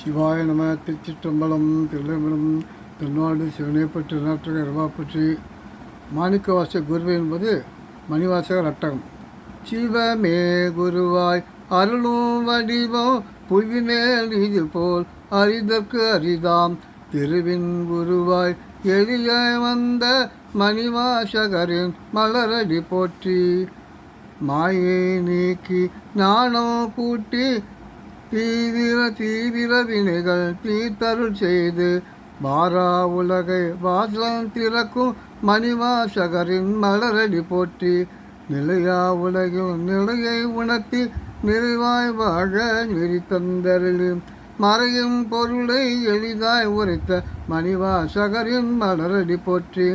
சிவாய நம திருச்சிற்றம்பலம் திருநம்பலம் தென்னாடு சிவனைப்பட்டு நாட்டக இரவாப்பற்றி மாணிக்கவாச குருவை என்பது மணிவாசகர் அட்டகம் சிவமே குருவாய் அருளும் வடிவம் புவிமேல் இது போல் அரிதற்கு அரிதாம். திருவின் குருவாய் எளிய வந்த மணிவாசகரின் மலரடி போற்றி. மாயை நீக்கி நாணம் கூட்டி தீவிர தீவிர வினைகள் தீத்தருள் செய்து மாறா உலகை வாசலம் திறக்கும் மணிவாசகரின் மலரடி போற்றி நிலையா உலகில் நிலையை உணர்த்தி நிறைவாய் வாழ நெறி தந்தருளும் மறையும் பொருளை எளிதாய் உரைத்த மணிவாசகரின் மலரடி போற்றி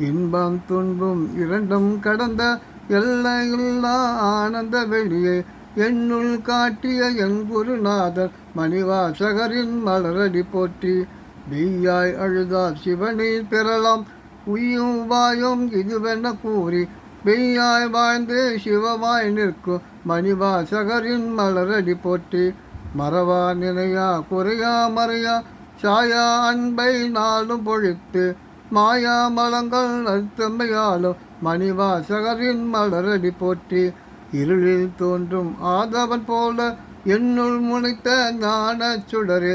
இன்பம் துன்பம் இரண்டும் கடந்த எல்லையில்லா ஆனந்த வெளியே என்னுள் காட்டிய என் குருநாதர் மணிவாசகரின் மலரடி போற்றி. பெய்யாய் அழுதா சிவனை பெறலாம் உயும் வாயும் இதுவென கூறி. பெய்யாய் வாழ்ந்தே சிவமாய் நிற்கும் மணிவாசகரின் மலரடி போற்றி. மறவா நினையா குறையா மறையா சாயா அன்பை நாளும் பொழித்து. மாயா மலங்கள் அத்தமையாலும் மணிவாசகரின் மலரடி போற்றி. இருளில் தோன்றும் ஆதவன் போல என்னுள் முனைத்த ஞான சுடரே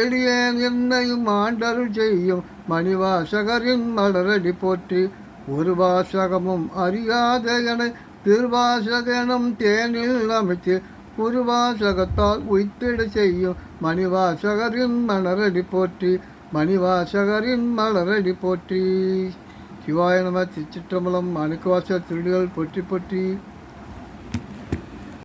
எளிய என்னையும் ஆண்டருள் செய்யும் மணிவாசகரின் மலரடி போற்றி. ஒரு வாசகமும் அறியாத என திருவாசகனும் தேனில் அமைத்து குருவாசகத்தால் உய்த்திட செய்யும் மணிவாசகரின் மலரடி போற்றி. மணிவாசகரின் மலரடி போற்றி. சிவாய நம திருச்சிற்றம்பலம் அணுக்குவாச திருடுகள் பொற்றி பொற்றி.